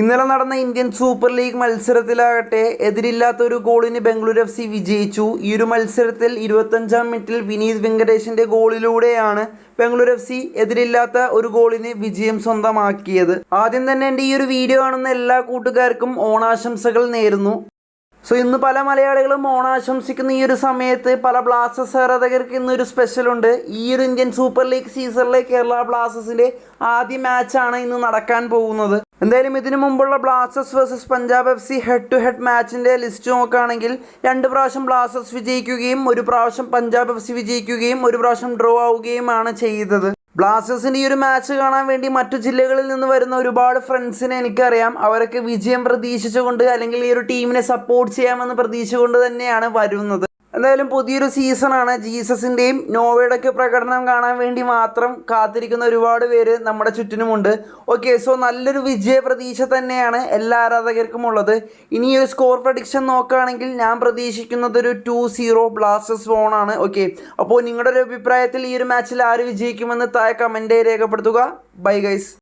ഇന്നലെ നടന്ന Indian super league മത്സരത്തിലാകട്ടെ എതിരില്ലാത്ത ഒരു ഗോളിന് ബംഗളൂരു എഫ് സി വിജയിച്ചു. ഈ ഒരു മത്സരത്തിൽ ഇരുപത്തഞ്ചാം മിനിറ്റിൽ വിനീത് വെങ്കടേഷിന്റെ ഗോളിലൂടെയാണ് ബംഗളൂരു എഫ് സി എതിരില്ലാത്ത ഒരു ഗോളിന് വിജയം സ്വന്തമാക്കിയത്. ആദ്യം തന്നെ എന്റെ ഈ ഒരു വീഡിയോ കാണുന്ന എല്ലാ കൂട്ടുകാർക്കും ഓണാശംസകൾ നേരുന്നു. സോ ഇന്ന് പല മലയാളികളും ഓണാശംസിക്കുന്ന ഈ ഒരു സമയത്ത് പല ബ്ലാസ്റ്റേഴ്സ് ആരാധകർക്ക് ഇന്നൊരു സ്പെഷ്യലുണ്ട് ഈ ഒരു ഇന്ത്യൻ സൂപ്പർ ലീഗ് സീസണിലെ കേരള ബ്ലാസ്റ്റേഴ്സിന്റെ ആദ്യ മാച്ചാണ് ഇന്ന് നടക്കാൻ പോകുന്നത്. എന്തായാലും ഇതിനു മുമ്പുള്ള Blasters versus Punjab F C head to head മാച്ചിന്റെ list നോക്കുകയാണെങ്കിൽ രണ്ട് പ്രാവശ്യം ബ്ലാസ്റ്റേഴ്സ് വിജയിക്കുകയും ഒരു പ്രാവശ്യം പഞ്ചാബ് എഫ് സി വിജയിക്കുകയും ഒരു പ്രാവശ്യം ഡ്രോ ആവുകയുമാണ് ചെയ്തത്. ബ്ലാസ്റ്റേഴ്സിന്റെ ഈ ഒരു മാച്ച് കാണാൻ വേണ്ടി മറ്റു ജില്ലകളിൽ നിന്ന് വരുന്ന ഒരുപാട് ഫ്രണ്ട്സിനെ എനിക്കറിയാം. അവരൊക്കെ വിജയം പ്രതീക്ഷിച്ചുകൊണ്ട് അല്ലെങ്കിൽ ഈ ഒരു ടീമിനെ സപ്പോർട്ട് ചെയ്യാമെന്ന് പ്രതീക്ഷിച്ചുകൊണ്ട് തന്നെയാണ് വരുന്നത്. എന്തായാലും പുതിയൊരു സീസണാണ്. ജീസസിന്റെയും നോവയുടെയൊക്കെ പ്രകടനം കാണാൻ വേണ്ടി മാത്രം കാത്തിരിക്കുന്ന ഒരുപാട് പേര് നമ്മുടെ ചുറ്റിനുമുണ്ട്. ഓക്കെ സോ നല്ലൊരു വിജയ പ്രതീക്ഷ തന്നെയാണ് എല്ലാ ആരാധകർക്കും ഉള്ളത്. ഇനി ഒരു സ്കോർ പ്രഡിക്ഷൻ നോക്കുകയാണെങ്കിൽ ഞാൻ പ്രതീക്ഷിക്കുന്നത് ഒരു ടു സീറോ ബ്ലാസ്റ്റേഴ്സ് ഫോണാണ് ഓക്കെ അപ്പോൾ നിങ്ങളുടെ ഒരു അഭിപ്രായത്തിൽ ഈ ഒരു മാച്ചിൽ ആര് വിജയിക്കുമെന്ന് താഴെ കമന്റ് രേഖപ്പെടുത്തുക. Bye guys